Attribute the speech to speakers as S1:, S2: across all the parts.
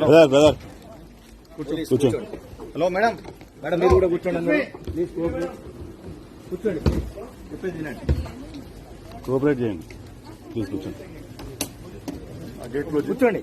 S1: Brother brother. కూర్చో
S2: hello madam. Madam మీరు కూడా కూర్చోండి ప్లీజ్ కూర్చోండి చెప్పేది వినండి.
S1: కోఆపరేట్ చేయండి. ప్లీజ్ కూర్చోండి. చేయి.
S2: కూర్చోండి.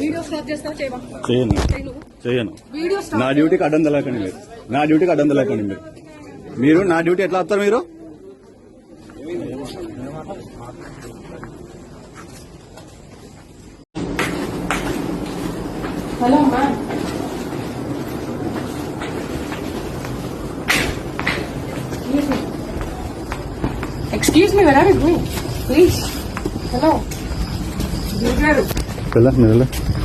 S3: వీడియో స్టాప్ చేస్తావు చేయవా?
S1: చేయను. చేయను.
S3: వీడియో
S1: నా డ్యూటీకి అడ్డం తెలకండి మీరు. నా డ్యూటీకి అడ్డం తెలకండి మీరు. మీరు నా డ్యూటీ ఎట్లా వస్తారు మీరు?
S3: Hello excuse me where are you going please hello
S1: بالله من الله.